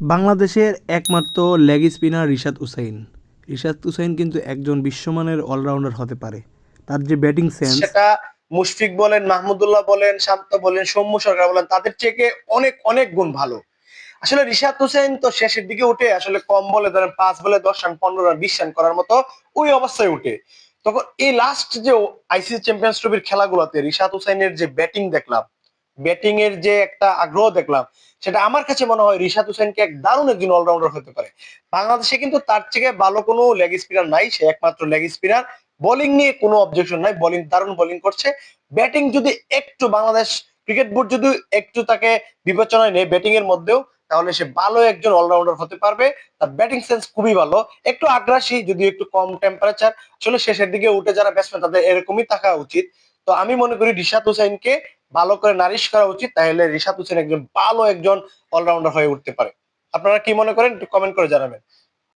বাংলাদেশের একমাত্র leg spinner Rishad Hossain Rishad Hossain কিন্তু একজন বিশ্বমানের অলরাউন্ডার হতে পারে। তার যে ব্যাটিং সেন্স সেটা মুশফিক বলেন, মাহমুদুল্লাহ বলেন, শান্ত বলেন, সৌম্য সরকার বলেন, তাদের থেকে অনেক অনেক গুণ ভালো। আসলে রিশাদ হোসেন তো শেষের দিকে উঠে, আসলে কম বলে ধরেন পাঁচ বলে দশ রান, পনেরো রান, বিশ রান করার মতো ওই অবস্থায় উঠে। তখন এই লাস্ট যে আইসিসি চ্যাম্পিয়ন্স ট্রফির খেলাগুলোতে রিশাদ হোসেনের যে ব্যাটিং দেখলাম ব্যাটিং এর যে একটা আগ্রহ দেখলাম, সেটা আমার কাছে মনে হয় রিশাদ হোসেনকে এক দারুণ একজন অলরাউন্ডার হতে পারে। বাংলাদেশে কিন্তু তার থেকে ভালো কোনো লেগ স্পিনার নাই, সে একমাত্র লেগ স্পিনার বোলিং নিয়ে কোনো অবজেকশন নাই বোলিং দারুণ বোলিং করছে। ব্যাটিং যদি একটু বাংলাদেশ ক্রিকেট বোর্ড যদি একটু তাকে বিবেচনায় নেয় ব্যাটিং এর মধ্যেও, তাহলে সে ভালো একজন অলরাউন্ডার হতে পারবে। তার ব্যাটিং সেন্স খুবই ভালো। একটু আগ্রাসী যদি একটু কম টেম্পারেচার আসলে শেষের দিকে উঠে যারা ব্যাটসম্যান তাদের এরকমই থাকা উচিত। তো আমি মনে করি রিশাদ হোসেনকে ভালো করে নারিশ করা উচিত, তাহলে রিশাদ হোসেন একজন ভালো একজন অলরাউন্ডার হয়ে উঠতে পারে। আপনারা কি মনে করেন? একটু কমেন্ট করে জানাবেন।